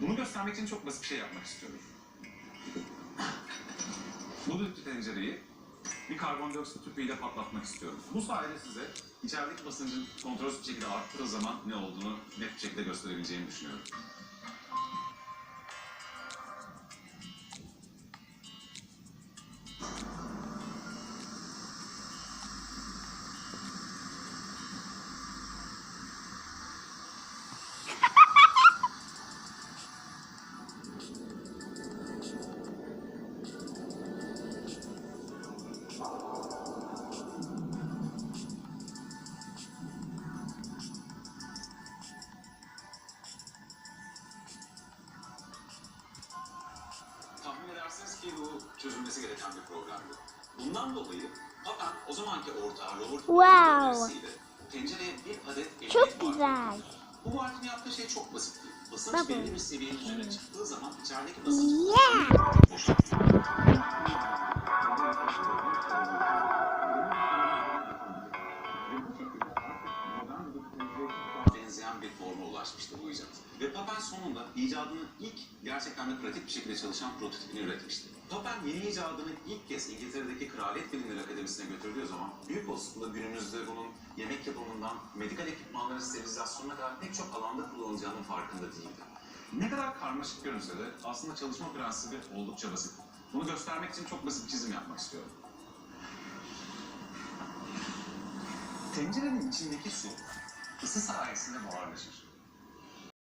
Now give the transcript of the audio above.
Bunu göstermek için çok basit bir şey yapmak istiyorum. Bu düdüklü tencereyi bir karbondioksit tüpüyle patlatmak istiyorum. Bu sayede size içerideki basıncın kontrolsüz bir şekilde arttığı zaman ne olduğunu net bir şekilde gösterebileceğimi düşünüyorum. Çözülmesi gereken bir problemdi. Bundan dolayı Papen o zamanki ortağı Robert Wow. tencereye bir adet Çok güzel. Bu barkodun yaptığı şey çok basit. Basınç Baba. belli bir seviyenin üzerine çıktığı zaman içerideki basınç Yeah. benzeyen bir forma ulaşmıştı bu icat. Ve Papen sonunda icadının ilk gerçekten de pratik bir şekilde çalışan prototipini üretmişti. Papen yeni icadını ilk kez İngiltere'deki Kraliyet Bilimleri Akademisi'ne götürdüğü zaman büyük olasılıkla günümüzde bunun yemek yapımından medikal ekipmanların sterilizasyonuna kadar pek çok alanda kullanılacağının farkında değildi. Ne kadar karmaşık görünse de aslında çalışma prensibi oldukça basit. Bunu göstermek için çok basit çizim yapmak istiyorum. Tencerenin içindeki su ısı sayesinde buharlaşır.